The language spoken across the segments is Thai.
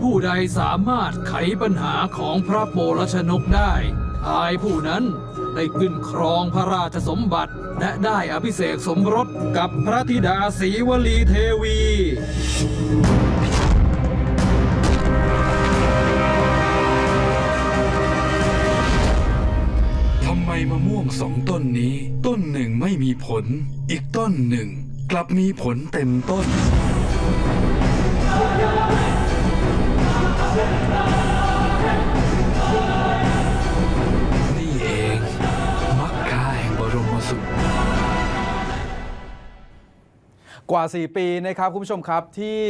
ผู้ใดสามารถไขปัญหาของพระโปรชนกได้ชายผู้นั้นได้ขึ้นครองพระราชสมบัติ และได้อภิเษกสมรสกับพระธิดาศรีวลีเทวีทำไมมะม่วงสองต้นนี้ ต้นหนึ่งไม่มีผล อีกต้นหนึ่ง กลับมีผลเต็มต้น กว่า 4 ปีนะครับคุณผู้ชมครับที่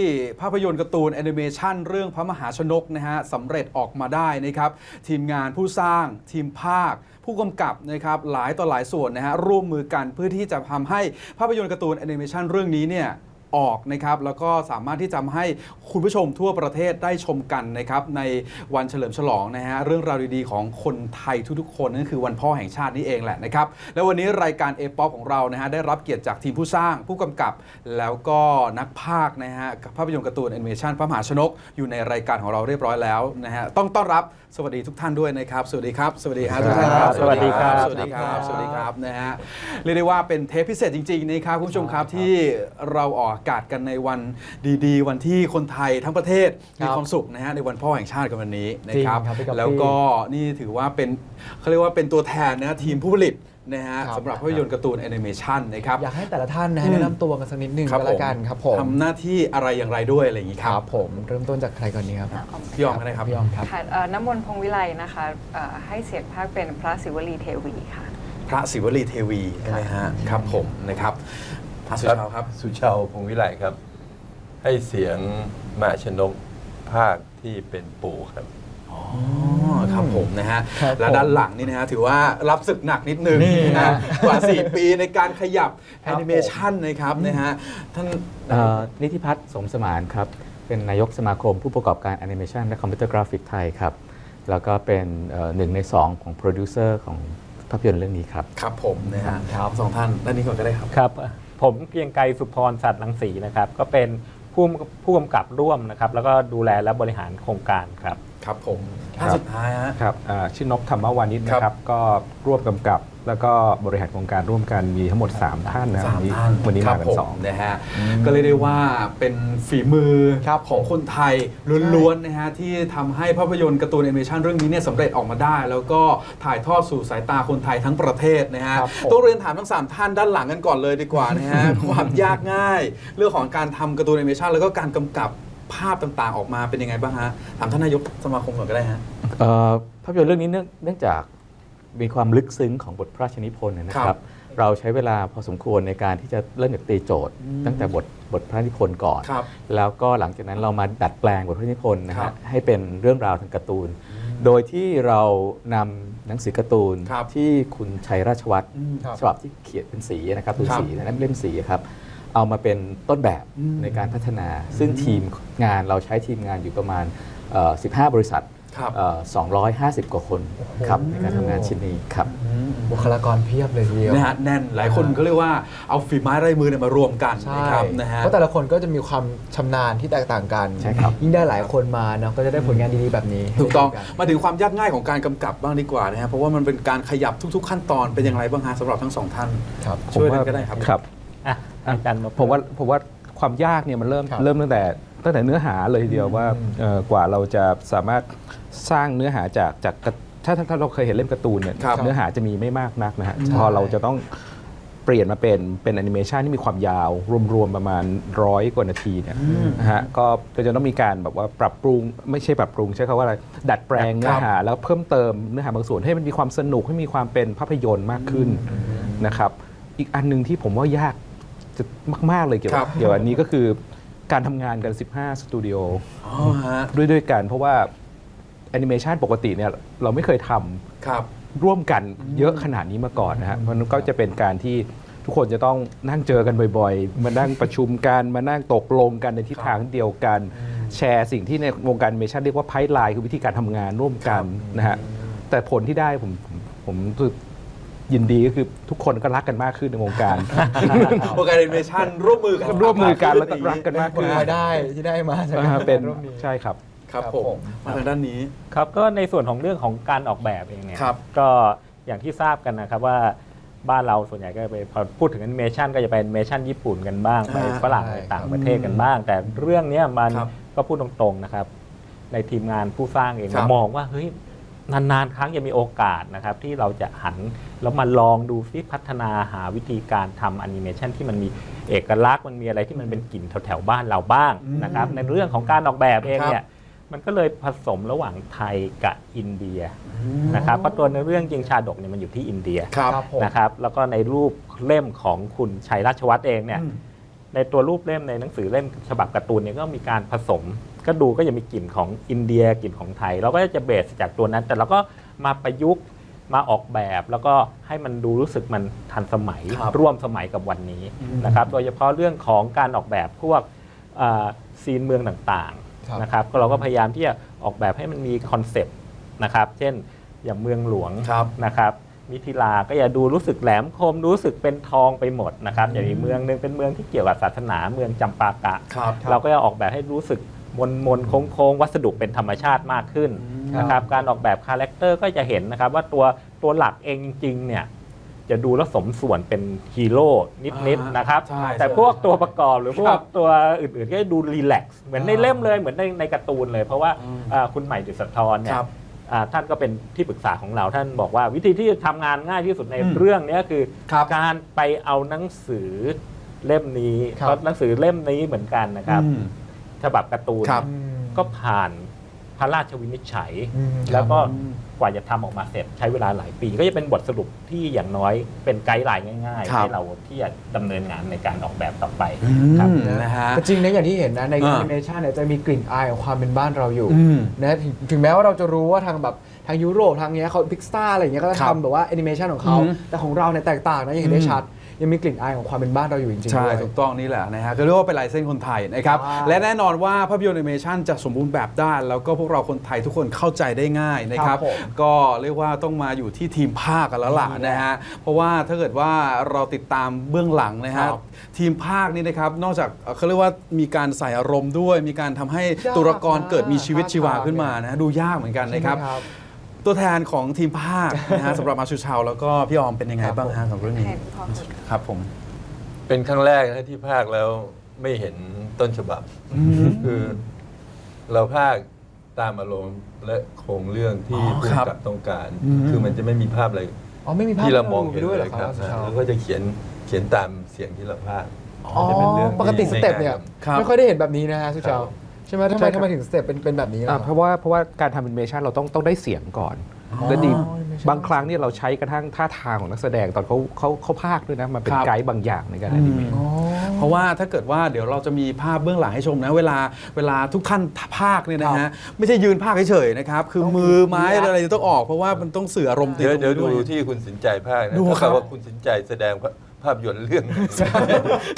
ภาพยนตร์การ์ตูนแอนิเมชันเรื่องพระมหาชนกนะฮะสำเร็จออกมาได้นะครับ ทีมงานผู้สร้างทีมภาค ผู้กำกับนะครับหลายต่อหลายส่วนนะฮะร่วมมือกันเพื่อที่จะทำให้ภาพยนตร์การ์ตูนแอนิเมชันเรื่องนี้เนี่ย ออกนะครับแล้วก็สามารถที่จะทำให้คุณผู้ชมทั่วประเทศได้ชมกันนะครับในวันเฉลิมฉลองนะฮะเรื่องราวดีๆ ของคนไทยทุกๆ คนนั่นคือวันพ่อแห่งชาตินี่เองแหละนะครับแล้ววันนี้รายการเอป๊อของเรานะฮะได้รับเกียรติจากทีมผู้สร้างผู้กำกับ แล้วก็นักพากย์นะฮะกับภาพยนตร์การ์ตูนแอนิเมชันพระมหาชนก อยู่ในรายการของเราเรียบร้อยแล้วนะฮะต้องต้อนรับสวัสดีทุกท่านด้วยนะครับ สวัสดีครับ สวัสดีครับทุกท่านครับ สวัสดีครับ สวัสดีครับ สวัสดีครับนะฮะเรียกได้ว่าเป็นเทปพิเศษจริงๆนะครับคุณผู้ชมครับที่เราออกอากาศกันในวันดีๆ วันที่คนไทยทั้งประเทศมีความสุขนะฮะในวันพ่อแห่งชาติกันวันนี้นะครับจริงครับพี่ก๊อฟแล้วก็นี่ถือว่าเป็นเขาเรียกว่าเป็นตัวแทนนะทีมผู้ผลิตนะฮะครับสำหรับภาพยนตร์การ์ตูนแอนิเมชันนะครับ อยากให้แต่ละท่านนะฮะอืมแนะนำตัวกันสักนิดหนึ่งครับก็แล้วกันครับผมทำหน้าที่อะไรอย่างไรด้วยอะไรอย่างนี้คครัรับบผมเริ่มต้นจากใครก่อนนี้ครับพี่ยอมก็ได้ครับพี่ยอมครับค่ะเอ่อน้ำมนต์พงวิไลนะคะเอ่อให้เสียงภาคเป็นพระศิวลีเทวีค่ะ พระศิวลีเทวีใช่ไหมฮะครับผมนะครับ พระสุชาวครับ สุชาวพงษ์วิไลครับ ให้เสียงมาชนกภาคที่เป็นปู่ครับ อ๋อครับผมนะฮะ ครับและด้านหลังนี่นะฮะถือว่ารับศึกหนักนิดนึงนี่นะฮะกว่า 4 ปีในการขยับคแอรับนิเมชันนะครับนะฮะท่าน เอ่อนิติพัฒน์สมสมานครับ เป็นนายกสมาคมผู้ประกอบการแอนิเมชันและคอมพิวเตอร์กราฟิกไทยครับ แล้วก็เป็นเอ่อหนึ่งในสองของโปรดิวเซอร์ของภาพยนตร์เรื่องนี้ครับ ครับผมนะฮะครับสองท่านด้านนี้ก่อนก็ได้ครับ ครับ ผมเกรียงไกรสุพรสัตว์ลังสีนะครับ ก็เป็นผู้ผู้กำกับร่วมนะครับ แล้วก็ดูแลและบริหารโครงการครับ ครับผมท่านสุดท้ายฮะ ครับอ่าชื่อนกธรรมวานิชนะคครัรับบก็ร่วมกำกับ แล้วก็บริหารโครงการร่วมกันมีทั้งหมด 3 ท่านนะสามวัท่านวันนี้ครัมาบกันผมสอง นะฮะก็เลยกได้ว่าเป็นฝีมือครับของคนไทยล้วนๆนะฮะที่ทำให้ภาพยนตร์การ์ตูนแอนิเมชันเรื่องนี้เนี่ยสำเร็จออกมาได้ แล้วก็ถ่ายทอดสู่สายตาคนไทยทั้งประเทศนะฮะครับผม ต้องเรียนถามทั้ง 3 ท่านด้านหลังกันก่อนเลยดีกว่านะฮะ ความยากง่าย เรื่องของการทำการ์ตูนแอนิเมชันแล้วก็การกำกับ ภาพต่างๆออกมาเป็นยังไงบ้างฮะถามท่านนายกสมาคมก่อนก็ได้ฮะ เอ่อภาพยนตร์เรื่องนี้เนื่องเนื่องจากมีความลึกซึ้งของบทพระราชนิพนธ์นะคครัรับ บ เราใช้เวลาพอสมควรในการที่จะเริ่มจากตีโจทย์ตั้งแต่บทบทพระราชนิพนธ์ก่อน ครับ แล้วก็หลังจากนั้นเรามาดัดแปลงบทพระราชนิพนธ์นะครัฮะบให้เป็นเรื่องราวทางการ์ตูน โดยที่เรานำหนังสือการ์ตูนครับที่คุณชัยราชวัตร อืมครับ ฉบับที่เขียนเป็นสีนะครับตัวครับสีนะนั่นเล่มสีครับ เอามาเป็นต้นแบบอืมในการพัฒนา ซึ่งทีมงานเราใช้ทีมงานอยู่ประมาณเอ่อ15 บริษัทครับเอ่อ250 กว่าคนครับในการทำงานชิ้นนี้ครับบุคลากรเพียบเลยทีเดียวนะฮะแน่นหลายคนก็เรียกว่าเอาฝีไม้ลายมือเนี่ยมารวมกันใช่นะครับนะฮะเพราะแต่ละคนก็จะมีความชำนาญที่แตกต่างกันใช่ครับยิ่งได้หลายคนมาเนาะก็จะได้ผลงานดีๆแบบนี้ ถูกต้องให้ได้ดูนมาถึงความยากง่ายของการกำกับบ้างดีกว่านะฮะเพราะว่ามันเป็นการขยับทุก ๆ ขั้นตอนเป็นอย่างไรบ้างฮะสำหรับทั้งสองท่านครับช่วยกันก็ได้ครับครับ อะอาจารย์นพผมว่าผมว่าความยากเนี่ยมันเริ่มครับเริ่มตั้งแต่ตั้งแต่เนื้อหาเลยทีเดียวว่าอืมเอ่อกว่าเราจะสามารถสร้างเนื้อหาจากจากกระถ้าถ้าถ้าเราเคยเห็นเล่มการ์ตูนเนี่ยครับเนื้อหาจะมีไม่มากนักนะฮะใช่พอเราจะต้องเปลี่ยนมาเป็นเป็นแอนิเมชันที่มีความยาว รวมๆ ประมาณร้อยกว่านาทีเนี่ยนะฮะก็ก็จะต้องมีการแบบว่าปรับปรุงไม่ใช่ปรับปรุงใช้คำว่าอะไร ดัดแปลงเนื้อหา แล้วเพิ่มเติมเนื้อหาบางส่วนให้มันมีความสนุกให้มีความเป็นภาพยนตร์มากขึ้นนะครับอีกอันหนึ่งที่ผมว่ายาก จะมากๆเลยเกี่ยวครักับบเกี่ยวกับอันนี้ก็คือการทำงานกัน 15 สตูดิโออ๋อฮะด้วยด้วยกัน เพราะว่าแอนิเมชันปกติเนี่ยเราไม่เคยทำครับร่วมกันเยอะขนาดนี้มาก่อนนะฮะมันก็จะเป็นการที่ทุกคนจะต้องนั่งเจอกันบ่อยๆ มานั่งประชุมกัน มานั่งตกลงกันในทิศทางเดียวกัน แชร์สิ่งที่ในวงการแอนิเมชันเรียกว่าไพ p ไลน์คือวิธีการทำงานร่วมกันนะฮะแต่ผลที่ได้ผมผมผมรู้สึก ยินดีก็คือทุกคนก็รักกันมากขึ้นในวงการวงการแอนิเมชันร่วมมือกันร่วมมือกันแล้วก็รักกันมากผลขึ้นรายได้ที่ได้มาจากอ่าการเป็นร่วมมือใช่ครับ ครับครับผผมมมาทางด้านนี้ ครับก็ในส่วนของเรื่องของการออกแบบเองเนี่ยครับก็อย่างที่ทราบกันนะครับว่าบ้านเราส่วนใหญ่ก็ไปพอพูดถึงแอนิเมชันก็จะเป็นแอนิเมชันญี่ปุ่นกันบ้างไปอ่าฝรั่งใช่ไปต่างประเทศกันบ้าง แต่เรื่องเนี้ยมันครับก็พูดตรงๆนะครับ ในทีมงานผู้สร้างเองครับ มองว่าเฮ้ย นานๆ ครั้งจะมีโอกาสนะครับที่เราจะหันแล้วมาลองดูซิพัฒนาหาวิธีการทำแอนิเมชันที่มันมีเอกลักษณ์มันมีอะไรที่มันเป็นกลิ่นแถวๆบ้านเราบ้างนะครับในเรื่องของการออกแบบเองเนี่ยมันก็เลยผสมระหว่างไทยกับอินเดียนะครับเพราะตัวในเรื่องจริงชาดกเนี่ยมันอยู่ที่อินเดียครับครับผมนะครับแล้วก็ในรูปเล่มของคุณชัยราชวัฒน์เองเนี่ยอืมในตัวรูปเล่มในหนังสือเล่มฉบับการ์ตูนเนี่ยก็มีการผสม ก็ดูก็จะมีกลิ่นของอินเดียกลิ่นของไทย เราก็จะเบสจากตัวนั้น แต่เราก็มาประยุกต์มาออกแบบแล้วก็ให้มันดูรู้สึกมันทันสมัยครับร่วมสมัยกับวันนี้นะครับโดยเฉพาะเรื่องของการออกแบบพวกอ่าซีนเมืองต่างครับๆนะครับก็เราก็พยายามที่จะออกแบบให้มันมีคอนเซปต์นะครับเช่นอย่างเมืองหลวงครับนะครับมิถิลาก็อย่าดูรู้สึกแหลมคมรู้สึกเป็นทองไปหมดนะครับอย่างอีกเมืองหนึงเป็นเมืองที่เกี่ยวกับศาสนาเมืองจำปากะครับเราก็จะออกแบบให้รู้สึก มนมนๆโค้งโค้งๆวัสดุเป็นธรรมชาติมากขึ้นนะครับการออกแบบคาแรคเตอร์ก็จะเห็นนะครับว่าตัวตัวหลักเองจริงๆเนี่ยจะดูแล้วสมส่วนเป็นฮีโร่นิดอ่าๆนะครับใช่แต่ใช่พวกตัวประกอบหรือพวครักบตัวอื่นๆ ก็จะดูรีแลกซ์เหมือนในเล่มเลยเหมือนในในการ์ตูนเลย เพราะว่าอ่าคุณใหม่ดุษทรเนี่คยรับอ่าท่านก็เป็นที่ปรึกษาของเราท่านบอกว่าวิธีที่จะทำงานง่ายที่สุดในอืมเรื่องเนี้ยคือครับการไปเอาหนังสือเล่มนี้ครับเพราะหนังสือเล่มนี้เหมือนกันนะครับอืม ฉบับการ์ตูนครับอืมก็ผ่านพระราชวินิจฉัย อืมแล้วก็อืมกว่าจะทำออกมาเสร็จใช้เวลาหลายปี ก็จะเป็นบทสรุปที่อย่างน้อยเป็นไกด์ไลน์ง่าย ๆ ครับ ให้เราที่จะดำเนินงานในการออกแบบต่อไปครับ อืมนะฮะ แต่จริงนะอย่างที่เห็นนะในอ่าแอนิเมชันเนี่ยจะมีกลิ่นอายของความเป็นบ้านเราอยู่อืมนะถึงถึงแม้ว่าเราจะรู้ว่าทางแบบทางยุโรปทางเนี้ยเขาพิกซาอะไรอย่างเงี้ยก็จะครับทำแบบว่าแอนิเมชันของเขา อือฮึแต่ของเราเนี่ยแตกต่างนะยังเห็นได้ชัด ยังมีกลิ่นอายของความเป็นบ้านเราอยู่จริงๆใช่ด้วย ถูกต้องนี่แหละนะฮะก็เรียกว่าเป็นลายเส้นคนไทยนะครับใช่และแน่นอนว่าภาพยนตร์แอนิเมชันจะสมบูรณ์แบบด้าน แล้วก็พวกเราคนไทยทุกคนเข้าใจได้ง่ายนะครับ ครับผมก็เรียกว่าต้องมาอยู่ที่ทีมภาคกันแล้วล่ะนะฮะเพราะว่าถ้าเกิดว่าเราติดตามเบื้องหลังนะฮะครับทีมภาคนี่นะครับนอกจากเอ่อเขาเรียกว่ามีการใส่อารมณ์ด้วย มีการทำให้ยากตัวละครมากเกิดมีชีวิตชีวาท่าทางขึ้นมานะดูยากเหมือนกันนะครับ ใช่ไหม ตัวแทนของทีมภาคนะฮะสำหรับอาชูชาวแล้วก็พี่ออมเป็นยังไงครับบ้างฮะกับเรื่องนี้ให้พ่อพูดครับผม เป็นครั้งแรกนะที่ภาคแล้วไม่เห็นต้นฉบับ คือ เราภาคตามอารมณ์และโครงเรื่องที่อ๋อผู้ครับกำกับต้องการอืมคือมันจะไม่มีภาพอะไรอ๋อไม่มีภาพที่เรามองให้เห็นด้วยเลเหรอยคครัรับบแล้วก็จะเขียนเขียนตามเสียงที่เราภาคอ๋อจะเป็นเรื่องที่ปกติสเต็ปเนี่ยครับไม่ค่อยได้เห็นแบบนี้นะฮะสุเจ้าครับใช่ไหมทำไมทำไมถึงสเต็ปเป็นเป็นแบบนี้ล่ะ อ่าเพราะว่าเพราะว่าการทำแอนิเมชันเราต้องต้องได้เสียงก่อนและดี animation บางครั้งเนี่ยเราใช้กระทั่งท่าทางของนักแสดงตอนเขาเขาเขาพากย์ด้วยนะมันเป็นครับ ไกด์บางอย่างในการแอนิเมชันเพราะว่าถ้าเกิดว่าเดี๋ยวเราจะมีภาพเบื้องหลังให้ชมนะ เวลาเวลาทุกท่านภาคเนี่ยนะฮะไม่ใช่ยืนภาคเฉยๆนะครับ คือมือไม้อะไรต้องออกเพราะว่ามันต้องสื่ออารมณ์ติดเดี๋ยวตรงเดี๋ยวนี้ดูด้วย ที่คุณสินใจภาคนะดูเท่าครักับบว่าคุณสินใจแสดง ภาพยนตร์เรื่อง ใ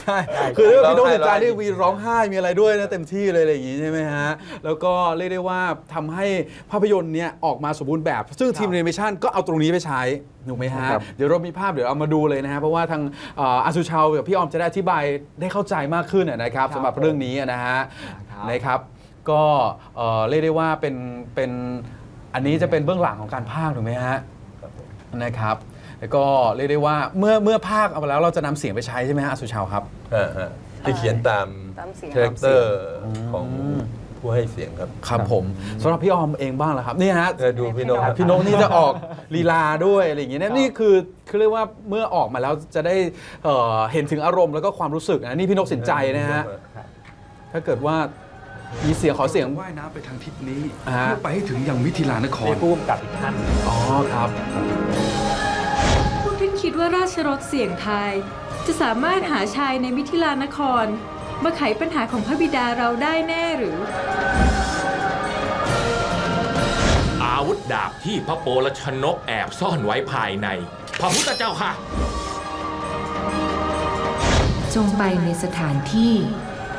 ช่คือเรื่องพี่น้องร้องไห้สินใจนี่ร้องไห้มีร้องไห้มีอะไรด้วยนะเต็มที่เลยอะไรอย่างงี้ใช่ไหมฮะ แล้วก็เรียกได้ว่าทำให้ภาพยนตร์เนี่ยออกมาสมบูรณ์แบบ ซึ่งทีมแอนิเมชันก็เอาตรงนี้ไปใช้ถูกไหมฮะ ครับ เดี๋ยวเรามีภาพเดี๋ยวเอามาดูเลยนะฮะ เพราะว่าทางเอ่ออาซูชาวกับพี่ออมจะได้อธิบายได้เข้าใจมากขึ้นนะนะครับสำหรับเรื่องนี้นะฮะ ครับ นะครับ ก็เอ่อเรียกได้ว่าเป็นเป็นอันนี้จะเป็นเบื้องหลังของการพากย์ถูกไหมฮะ นะครับ แล้วก็เรียกได้ว่าเมื่อเมื่อภาคเอาไปแล้วเราจะนำเสียงไปใช้ใช่ไหมฮะอาสุชาวครับ อ่าฮะที่เขียนตามตามเสียง คาแรคเตอร์ของผู้ให้เสียงครับครับผมสำหรับพี่ออมเองบ้างเหรอครับนี่ฮะ เออดูพี่นกครับ พี่นกนี่จะออกลีลาด้วยอะไรอย่างเงี้ยนะนี่คือคือเรียกว่าเมื่อออกมาแล้วจะได้เอ่อเห็นถึงอารมณ์แล้วก็ความรู้สึกนะนี่พี่นกสินใจนะฮะถ้าเกิดว่ามีเสียงขอเสียง ว่ายน้ำไปทางทิศนี้ อ่าเพื่อไปให้ถึงยังมิถิลานครมีผู้กำกับอีกท่าน อ๋อครับพวกท่า นคิดว่าราชรถเสี่ยงทายจะสามารถหาชายในมิถิลานคร มาไขปัญหาของพระบิดาเราได้แน่หรือ อาวุธดาบที่พระโปรชนกแอบซ่อนไว้ภายใน พระพุทธเจ้าค่ะ จงไปในสถานที่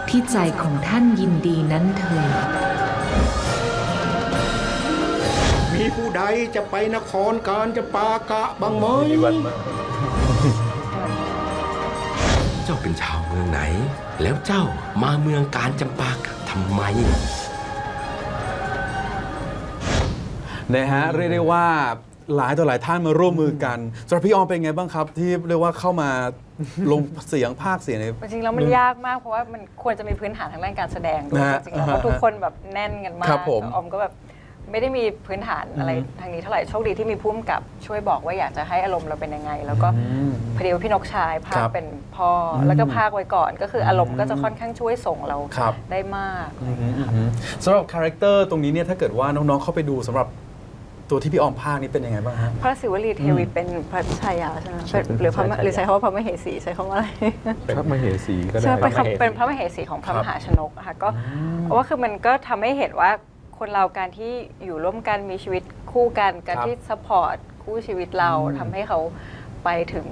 ที่ใจของท่านยินดีนั้นเถิด มีมีผู้ใดจะไปนครการจะปากะบ้างไหมมีวันมากเจ้าเป็นชาวเมืองไหน แล้วเจ้ามาเมืองการจำปากทำไมนะฮะเรียกได้ว่าหลายต่อหลายท่านมาร่วมมือกันสำหรับพี่ออมเป็นไงบ้างครับ ที่เรียกว่าเข้ามาลงเสียงภาคเสียงในจริงๆแล้วมันยากมากเพราะว่ามันควรจะมีพื้นฐานทางด้านการแสดงด้วยนะฮะจริงๆแล้วเพราะทุกคนแบบแน่นกันมากครับผมออมก็แบบ ไม่ได้มีพื้นฐานอะไรอืมทางนี้เท่าไหร่โชคดีที่มีพุ่มกับช่วยบอกว่าอยากจะให้อารมณ์เราเป็นยังไง แล้วก็พอดีว่าพี่นกชายภาคครับเป็นพ่ออมแล้วก็ภาคไว้ก่อน ก็คืออารมณ์ก็จะค่อนข้างช่วยส่งเราครับ ได้มาก อืมอืมอืมสำหรับคาแรคเตอร์ตรงนี้เนี่ยถ้าเกิดว่าน้องๆเข้าไปดูสำหรับตัวที่พี่ออมภาคนี้เป็นยังไงบ้างฮะ พระศิวลีเทวีเป็นพระชายาใช่ไหมใช่เป็นหรือพระพระชายา หรือใช้คำว่าพระมเหสีใช้คำว่าอะไร พระมเหสีก็ได้ ใช่เป็นพระมเหสีคำเป็นพระมเหสีของพระครับมหาชนกอะค่ะก็ว่าคือมันก็ทำให้เห็นว่า คนเราการที่อยู่ร่วมกันมีชีวิตคู่กัน การครับที่ซัพพอร์ตคู่ชีวิตเราอืมทำให้เขาไปถึง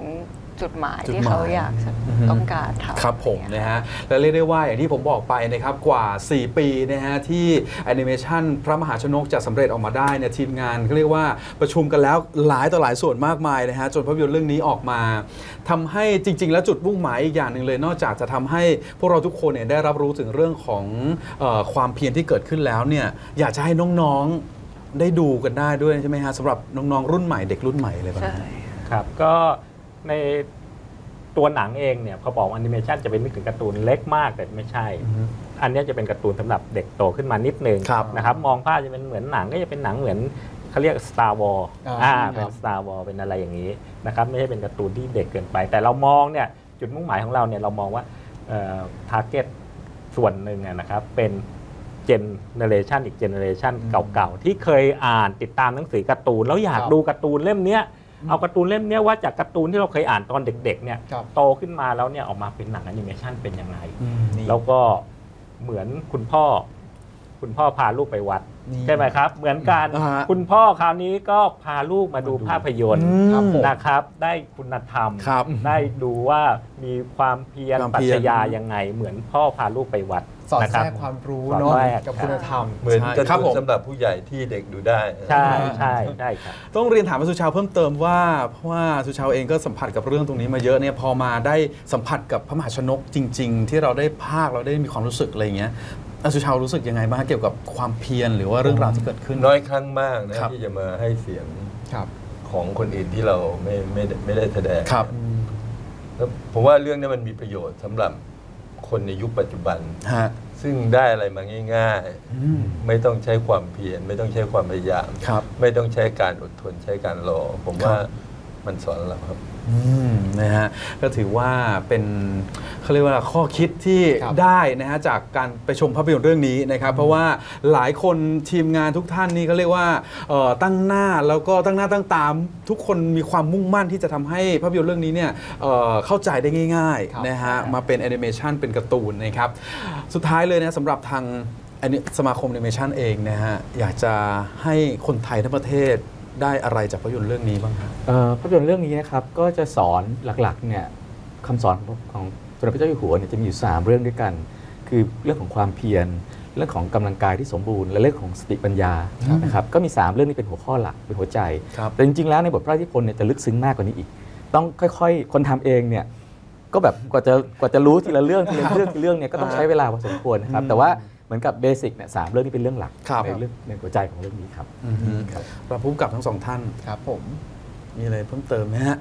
จุดหมายจุดที่หมายเขาอยากจะอือฮึต้องการทำครับผมอะไรอย่างเงี้ยนะฮะและเรียกได้ว่าอย่างที่ผมบอกไปนะครับกว่า 4 ปีนะฮะที่แอนิเมชันพระมหาชนกจะสำเร็จออกมาได้เนี่ยทีมงานก็เรียกว่าประชุมกันแล้วหลายต่อหลายส่วนมากมายนะฮะจนภาพยนตร์เรื่องนี้ออกมาทำให้จริง ๆ แล้วจุดมุ่งหมายอีกอย่างหนึ่งเลย นอกจากจะทำให้พวกเราทุกคนเนี่ยได้รับรู้ถึงเรื่องของเออความเพียรที่เกิดขึ้นแล้วเนี่ยอยากจะให้น้องๆได้ดูกันได้ด้วยใช่ไหมฮะสำหรับน้องๆรุ่นใหม่เด็กรุ่นใหม่เลยแบบใช่นี้ครับก็ ในตัวหนังเองเนี่ยพอบอกแอนิเมชันจะเป็นนึกถึงการ์ตูนเล็กมากแต่ไม่ใช่ อันเนี้ยจะเป็นการ์ตูนสำหรับเด็กโตขึ้นมานิดนึงครับนะครับมองภาพจะเป็นเหมือนหนังก็จะเป็นหนังเหมือนเขาเรียก Star Wars อ่าอ่าครับเป็น Star Wars เป็นอะไรอย่างนี้นะครับไม่ใช่เป็นการ์ตูนที่เด็กเกินไป แต่เรามองเนี่ยจุดมุ่งหมายของเราเนี่ยเรามองว่าทาร์เก็ตส่วนหนึ่งอะนะครับเป็นเจเนเรชันอีกเจเนเรชันเก่าๆ ที่เคยอ่านติดตามหนังสือการ์ตูน แล้วอยากครับดูการ์ตูนเล่มเนี้ย เอาการ์ตูนเล่มเนี้ยว่าจากการ์ตูนที่เราเคยอ่านตอนเด็กๆเนี่ยครับโตขึ้นมาแล้วเนี่ยออกมาเป็นหนังแอนิเมชันเป็นยังไงนี่แล้วก็เหมือนคุณพ่อ คุณพ่อพาลูกไปวัดนี่ใช่ไหมครับ เหมือนกันอ่าฮะคุณพ่อคราวนี้ก็พาลูกมาดูภาพยนตร์ครับผมนะครับ ได้คุณธรรมครับได้ดูว่ามีความเพียรความปรัเพียรชญายังไง เหมือนพ่อพาลูกไปวัด สอดนะแทครับรกความรู้สอดเนาะแทรก กับคุณธรรม เหมือนการ์ครับตูผนมสำหรับผู้ใหญ่ที่เด็กดูได้ ใช่ใช่ใช่ครับ ต้องเรียนถามสุชาวเพิ่มเติมว่าเพราะว่าสุชาวเองก็สัมผัสกับเรื่องตรงนี้มาเยอะเนี่ยพอมาได้สัมผัสกับพระมหาชนกจริง ๆ ที่เราได้ภาคเราได้มีความรู้สึกอะไรอย่างเงี้ยอะสุชาวรู้สึกยังไงบ้างเกี่ยวกับความเพียรหรือว่าเรื่องราวที่เกิดขึ้น น้อยครั้งมากนะครับ ที่จะมาให้เสียงครับของคนอื่นที่เราไม่ไม่ได้ไม่ได้แสดงครับ แล้วผมว่าเรื่องนี้มันมีประโยชน์สำหรับ คนในยุคปัจจุบัน ฮะ ซึ่งได้อะไรมาง่าย อืม ๆ ไม่ต้องใช้ความเพียรไม่ต้องใช้ความพยายาม ครับ ไม่ต้องใช้การอดทนใช้การรอ ผมครับ ว่ามันสอนเราครับ อืมนะฮะก็ถือว่าเป็นเขาเรียกว่าข้อคิดที่ครับได้นะฮะจากการไปชมภาพยนตร์เรื่องนี้นะครับ เพราะว่าหลายคนทีมงานทุกท่านนี่ก็เรียกว่าเอ่อตั้งหน้าแล้วก็ตั้งหน้าตั้งตาม ทุกคนมีความมุ่งมั่นที่จะทำให้ภาพยนตร์เรื่องนี้เนี่ยเอ่อเข้าใจได้ง่ายครับ ๆนะฮะมาเป็นแอนิเมชันเป็นการ์ตูนนะครับสุดท้ายเลยนะสำหรับทางอันนี้สมาคมแอนิเมชันเองนะฮะอยากจะให้คนไทยทั้งประเทศ ได้อะไรจากภาพยนตร์เรื่องนี้บ้างครับเอ่อภาพยนตร์เรื่องนี้นะครับก็จะสอนหลักๆเนี่ยคำสอนของของสมเด็จพระเจ้าอยู่หัวเนี่ยจะมีอยู่ 3 เรื่องด้วยกัน คือเรื่องของความเพียรเรื่องของกำลังกายที่สมบูรณ์และเรื่องของสติปัญญานะครับก็มี 3 เรื่องนี้เป็นหัวข้อหลักเป็นหัวใจครับแต่จริงๆแล้วในบทพระราชนิพนธ์เนี่ยจะลึกซึ้งมากกว่านี้อีก ต้องค่อยๆ คนทำเองเนี่ยก็แบบกว่าจะกว่าจะรู้ทีละเรื่องทีละเรื่องทีละเรื่องเนี่ยก็ต้องใช้เวลาพอสมควรนะครับแต่ว่า เหมือนกับเบสิกเนี่ยสามเรื่องนี้เป็นเรื่องหลักครับ ในเรื่องในหัวใจของเรื่องนี้ครับอือฮึเราพูดกับทั้งสองท่าน ครับผม มีอะไรเพิ่มเติมไหมฮะ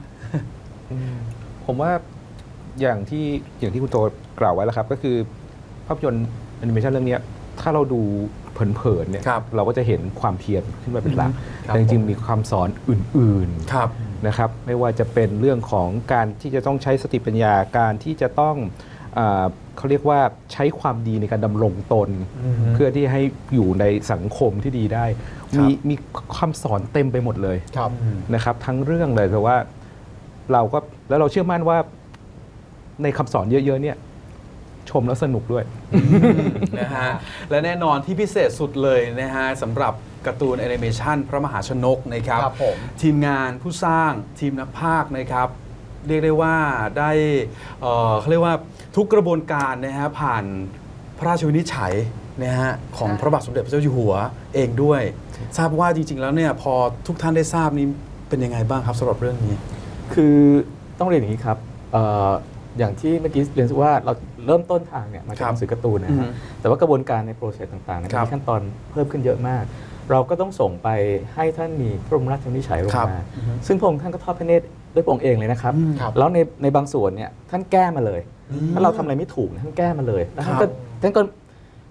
ผมว่าอย่างที่อย่างที่คุณโตกล่าวไว้แล้วครับ ก็คือภาพยนตร์แอนิเมชันเรื่องเนี้ยถ้าเราดูเผินๆเนี่ยครับเราก็จะเห็นความเพียรขึ้นมาเป็นหลัก ครับแต่จริงๆมีความสอนอื่นๆ ครับ นะครับไม่ว่าจะเป็นเรื่องของการที่จะต้องใช้สติปัญญาการที่จะต้องอา เขาเรียกว่าใช้ความดีในการดำรงตนอือฮึเพื่อที่ให้อยู่ในสังคมที่ดีได้ครับมีมีคำสอนเต็มไปหมดเลยครับนะครับ ทั้งเรื่องเลยแต่ว่าเราก็แล้วเราเชื่อมั่นว่าในคำสอนเยอะ ๆ เนี่ยชมแล้วสนุกด้วยนะฮะและแน่นอนที่พิเศษสุดเลยนะฮะสำหรับการ์ตูนแอนิเมชันพระมหาชนกนะครับครับผมทีมงานผู้สร้างทีมนักพากย์นะครับ เรียกได้ว่าได้เอ่อเขาเรียกว่าทุกกระบวนการนะฮะผ่านพระราชวินิจฉัยนะฮะของพระบาทสมเด็จพระเจ้าอยู่หัวเองด้วย ทราบว่าจริง ๆ แล้วเนี่ยพอทุกท่านได้ทราบนี้เป็นยังไงบ้างครับสำหรับเรื่องนี้ คือต้องเรียนอย่างนี้ครับเอ่ออย่างที่เมื่อกี้เรียนว่าเราเริ่มต้นทางเนี่ยมาจากครับหนังสือการ์ตูนนะอือฮะฮึแต่ว่ากระบวนการในโปรเซสต่างๆเนี่ยครับมีขั้นตอนเพิ่มขึ้นเยอะมาก เราก็ต้องส่งไปให้ท่านมีพระบรมราชวินิจฉัยลงครับมาอือฮึซึ่งพระองค์ท่านก็ทอดพระเนตร ด้วยพระองค์เองเลยนะครับอืมครับ แล้วในในบางส่วนเนี่ยท่านแก้มาเลยอืมถ้าเราทำอะไรไม่ถูกเนี่ยท่านแก้มาเลยแล้วท่านครัก็บท่านก็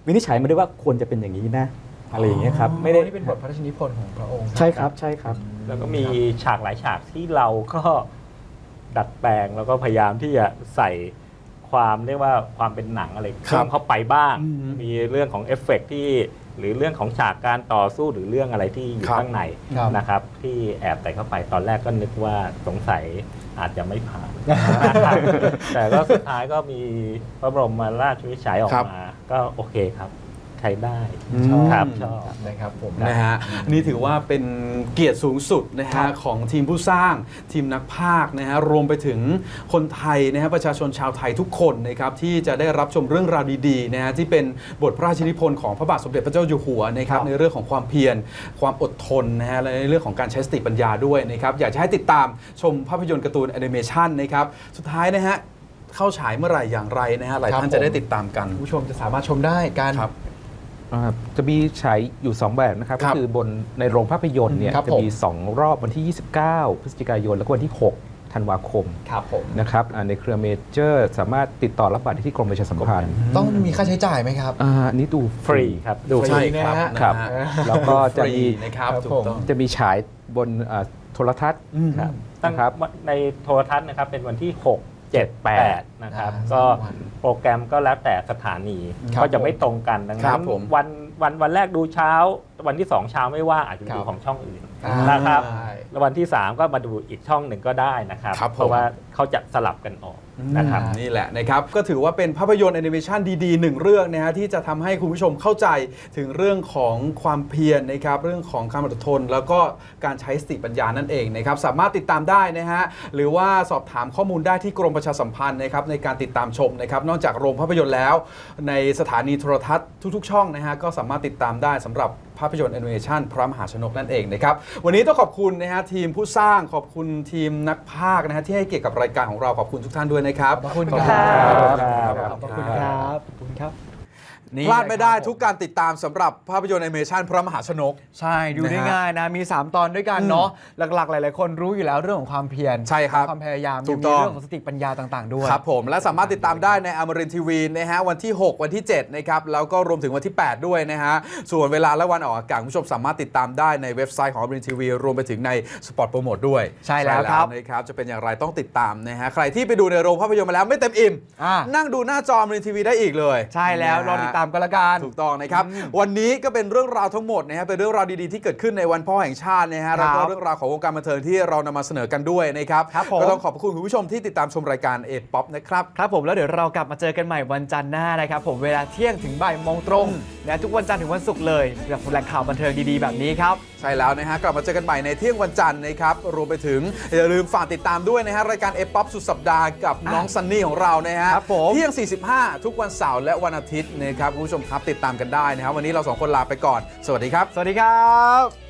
วินิจฉัยมาด้วยว่าควรจะเป็นอย่างนี้นะ อะไรอย่างเงี้ยครับไม่ได้นี่เป็นบทพระราชนิพนธ์ของพระองค์ใช่ครับใช่ครับ แล้วก็มีฉากหลายฉากที่เราก็ดัดแปลงแล้วก็พยายามที่จะใส่ความเรียกว่าความเป็นหนังอะไรครัเพิ่บมเข้าไปบ้าง อืมมีเรื่องของเอฟเฟกต์ที่ หรือเรื่องของฉากการต่อสู้หรือเรื่องอะไรที่อยู่ครับข้างในครับนะครับ ที่แอบใส่เข้าไปตอนแรกก็นึกว่าสงสัยอาจจะไม่ผ่าน แต่ก็สุดท้ายก็มีพระบรมราชวินิจฉัยออกครับ มา ก็โอเคครับ ใช้ได้ชอบครับชอบนะครับผมนะฮะนี่ถือว่าเป็นเกียรติสูงสุดนะครัฮะบของทีมผู้สร้างทีมนักพากย์นะฮะรวมไปถึงคนไทยนะฮะประชาชนชาวไทยทุกคนนะครับที่จะได้รับชมเรื่องราวดีๆนะฮะที่เป็นบทพระราชนิพนธ์ของพระบาทสมเด็จพระเจ้าอยู่หัวนะครับในเรื่องของความเพียรความอดทนนะฮะและในเรื่องของการใช้สติปัญญาด้วยนะครับอยากจะให้ติดตามชมภาพยนตร์การ์ตูนแอนิเมชันนะครับสุดท้ายนะฮะเข้าฉายเมื่อไหร่อย่างไรนะฮะหลายครับท่านจะได้ผมติดตามกัน ผู้ชมจะสามารถชมได้การครับอ่า จะมีฉายอยู่ 2 แบบนะครับครัก็บคือบนในโรงภาพยนตร์เนี่ยครับจะผมมี 2 รอบวันที่ 29 พฤศจิกายน แล้วก็วันที่ 6 ธันวาคมครับผมนะครับอ่าในเครือเมเจอร์สามารถติดต่อรับบัตรได้ที่กรมประชาสัมพันธ์ ต้องมีค่าใช้จ่ายไหมครับอ่าอันนี้ดูฟรีครับดูฟรีใช่นะครับฮะครับนะฮะแล้วก็จะมีฟรีนะครับครับถูผกมต้องจะมีฉายบนอ่าโทรทัศน์ครับตั้งนะครับในโทรทัศน์นะครับเป็นวันที่ 6 7 8 นะครับอ่าก็สามวันโปรแกรมก็แล้วแต่สถานีครับก็จะไม่ตรงกันดังครันั้บนผม วันวันวันแรกดูเช้า วันที่ 2 เช้าไม่ว่างอาจจะครัดูบของช่องอื่นอ่า นนะครับใช่แล้ววันที่ 3 ก็มาดูอีกช่องหนึ่งก็ได้นะครับ ครับผม เพราะว่าเขาจะสลับกันออกนะครับนี่แหละนะครับ ก็ถือว่าเป็นภาพยนตร์แอนิเมชันดีๆหนึ่งเรื่องนะฮะที่จะทำให้คุณผู้ชมเข้าใจถึงเรื่องของความเพียรนะครับ เรื่องของการอดทน แล้วก็การใช้สติปัญญานั่นเองนะครับ สามารถติดตามได้นะฮะหรือว่าสอบถามข้อมูลได้ที่กรมประชาสัมพันธ์นะครับในการติดตามชมนะครับ นอกจากโรงภาพยนตร์แล้ว ในสถานีโทรทัศน์ทุกๆ ช่องนะฮะก็สามารถติดตามได้สำหรับ ภาพยนตร์แอนิเมชันพระมหาชนกนั่นเองนะครับ วันนี้ต้องขอบคุณนะฮะทีมผู้สร้างขอบคุณทีมนักพากย์นะฮะที่ให้เกียรติกับรายการของเราขอบคุณทุกท่านด้วยนะครับ ขอบคุณขอบคคุณรับครับ ขอบคุณครับ ขอบคุณครับ พลาดไม่ได้ทุกการติดตามสำหรับภาพยนตร์แอนิเมชันพระมหาชนก ใช่ดูได้นะฮะง่ายนะ มี 3 ตอนด้วยกันเนาะหลักๆ หลาย ๆ คนรู้อยู่แล้วเรื่องของความเพียรใช่ครับความพยายามถูยังกมีต้อง เรื่องของสติปัญญาต่างๆ ด้วย ครับผมและสามารถติดตามได้ในอมรินทีวีนะฮะวันที่ 6 วันที่7นะครับแล้วก็รวมถึงวันที่ 8 ด้วยนะฮะส่วนเวลาและวันออกอากาศคุณผู้ชมสามารถติดตามได้ในเว็บไซต์ของอมรินทีวีรวมไปถึงในสปอร์ตโปรโมทด้วยใช่แล้วครับ นะครับจะเป็นอย่างไรต้องติดตามนะฮะใครที่ไปดูในโรงภาพยนตร์มาแล้วไม่เต็มอิ่ม อ่านั่งดูหน้าจออมรินทีวีได้อีกเลยใช่แล้วนะฮะรอติดตามกันละกันถูกต้องนะครับ วันนี้ก็เป็นเรื่องราวทั้งหมดนะฮะเป็นเรื่องราวดีๆที่เกิดขึ้นในวันพ่อแห่งชาตินะฮะแล้วก็เรื่องราวของวงการบันเทิงที่เรานำมาเสนอกันด้วยนะครับครับผมก็ต้องขอบคุณคุณผู้ชมที่ติดตามชมรายการเอป๊อปนะครับครับผมแล้วเดี๋ยวเรากลับมาเจอกันใหม่วันจันทร์หน้านะครับผมเวลาเที่ยงถึงบ่ายโมงตรงนะทุกวันจันทร์ถึงวันศุกร์เลยกับแหล่งข่าวบันเทิงดีๆแบบนี้ครับใช่แล้วนะฮะกลับมาเจอกันใหม่ในเที่ยงวันจันทร์นะครับรวมไปถึงอย่าลืมฝากติดตามด้วยนะฮะรายการเอป๊อปสุดสัปดาห์กับน้องซันนี่ของเรานะฮะครับผมเที่ยง 45 ทุกวันเสาร์และวันอาทิตย์นะครับคุณผู้ชมครับ ติดตามกันได้นะครับ วันนี้เราสองคนลาไปก่อน สวัสดีครับ สวัสดีครับ